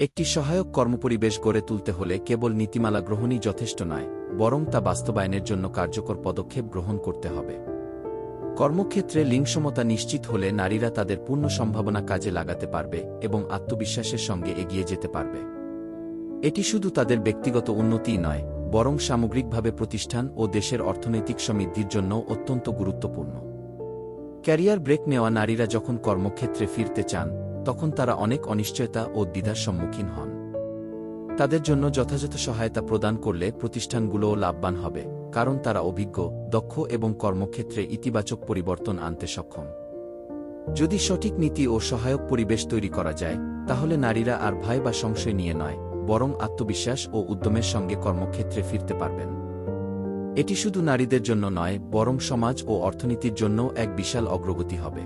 একটি সহায়ক কর্মপরিবেশ গড়ে তুলতে হলে কেবল নীতিমালা গ্রহণই যথেষ্ট নয়, বরং তা বাস্তবায়নের জন্য কার্যকর পদক্ষেপ গ্রহণ করতে হবে। কর্মক্ষেত্রে লিঙ্গসমতা নিশ্চিত হলে নারীরা তাদের পূর্ণ সম্ভাবনা কাজে লাগাতে পারবে এবং আত্মবিশ্বাসের সঙ্গে এগিয়ে যেতে পারবে। এটি শুধু তাদের ব্যক্তিগত উন্নতিই নয়, বরং সামগ্রিকভাবে প্রতিষ্ঠান ও দেশের অর্থনৈতিক সমৃদ্ধির জন্য অত্যন্ত গুরুত্বপূর্ণ। ক্যারিয়ার ব্রেক নেওয়া নারীরা যখন কর্মক্ষেত্রে ফিরতে চান তখন তারা অনেক অনিশ্চয়তা ও দ্বিধার সম্মুখীন হন। তাদের জন্য যথাযথ সহায়তা প্রদান করলে প্রতিষ্ঠানগুলোও লাভবান হবে, কারণ তারা অভিজ্ঞ, দক্ষ এবং কর্মক্ষেত্রে ইতিবাচক পরিবর্তন আনতে সক্ষম। যদি সঠিক নীতি ও সহায়ক পরিবেশ তৈরি করা যায়, তাহলে নারীরা আর ভয় বা সংশয় নিয়ে নয়, বরং আত্মবিশ্বাস ও উদ্যমের সঙ্গে কর্মক্ষেত্রে ফিরতে পারবেন। এটি শুধু নারীদের জন্য নয়, বরং সমাজ ও অর্থনীতির জন্য এক বিশাল অগ্রগতি হবে।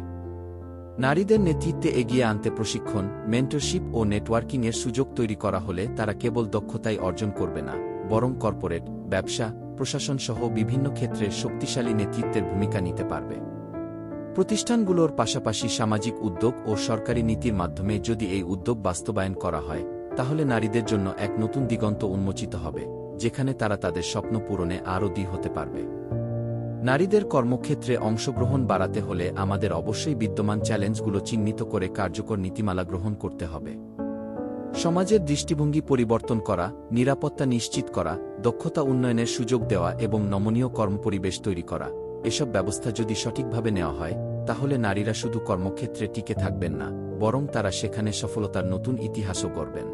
নারীদের নেতৃত্বে এগিয়ে আনতে প্রশিক্ষণ মেন্টরশিপ ও নেটওয়ার্কিংয়ের সুযোগ তৈরি করা হলে তারা কেবল দক্ষতাই অর্জন করবে না, বরং কর্পোরেট ব্যবসা প্রশাসন সহ বিভিন্ন ক্ষেত্রে শক্তিশালী নেতৃত্বের ভূমিকা নিতে পারবে। প্রতিষ্ঠানগুলোর পাশাপাশি সামাজিক উদ্যোগ ও সরকারি নীতির মাধ্যমে যদি এই উদ্যোগ বাস্তবায়ন করা হয়, তাহলে নারীদের জন্য এক নতুন দিগন্ত উন্মোচিত হবে, যেখানে তারা তাদের স্বপ্ন পূরণে আরও দি হতে পারবে। নারীদের কর্মক্ষেত্রে অংশগ্রহণ বাড়াতে হলে আমাদের অবশ্যই বিদ্যমান চ্যালেঞ্জগুলো চিহ্নিত করে কার্যকর নীতিমালা গ্রহণ করতে হবে। সমাজের দৃষ্টিভঙ্গি পরিবর্তন করা, নিরাপত্তা নিশ্চিত করা, দক্ষতা উন্নয়নের সুযোগ দেওয়া এবং নমনীয় কর্মপরিবেশ তৈরি করা, এসব ব্যবস্থা যদি সঠিকভাবে নেওয়া হয়, তাহলে নারীরা শুধু কর্মক্ষেত্রে টিকে থাকবেন না, বরং তারা সেখানে সফলতার নতুন ইতিহাসও করবেন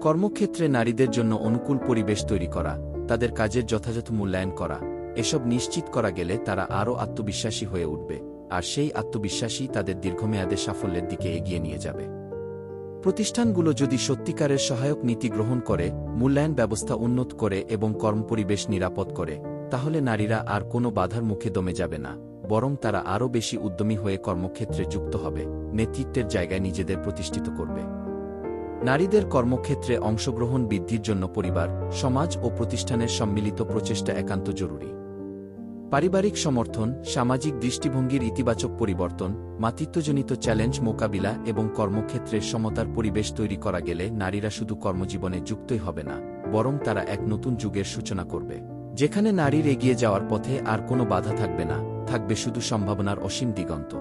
কর্মক্ষেত্রে নারীদের জন্য অনুকূল পরিবেশ তৈরি করা, তাদের কাজের যথাযথ মূল্যায়ন করা এসব নিশ্চিত করা গেলে তারা আরও আত্মবিশ্বাসী হয়ে উঠবে, আর সেই আত্মবিশ্বাসী তাদের দীর্ঘমেয়াদে সাফল্যের দিকে এগিয়ে নিয়ে যাবে। প্রতিষ্ঠানগুলো যদি সত্যিকারের সহায়ক নীতি গ্রহণ করে, মূল্যায়ন ব্যবস্থা উন্নত করে এবং কর্মপরিবেশ নিরাপদ করে, তাহলে নারীরা আর কোনো বাধার মুখে দমে যাবে না, বরং তারা আরও বেশি উদ্যমী হয়ে কর্মক্ষেত্রে যুক্ত হবে, নেতৃত্বের জায়গায় নিজেদের প্রতিষ্ঠিত করবে। নারীদের কর্মক্ষেত্রে অংশগ্রহণ বৃদ্ধির জন্য পরিবার, সমাজ ও প্রতিষ্ঠানের সম্মিলিত প্রচেষ্টা একান্ত জরুরি। পারিবারিক সমর্থন, সামাজিক দৃষ্টিভঙ্গির ইতিবাচক পরিবর্তন, মাতৃত্বজনিত চ্যালেঞ্জ মোকাবিলা এবং কর্মক্ষেত্রে সমতার পরিবেশ তৈরি করা গেলে নারীরা শুধু কর্মজীবনে যুক্তই হবে না, বরং তারা এক নতুন যুগের সূচনা করবে। যেখানে নারীর এগিয়ে যাওয়ার পথে আর কোনো বাধা থাকবে না, থাকবে শুধু সম্ভাবনার অসীম দিগন্ত।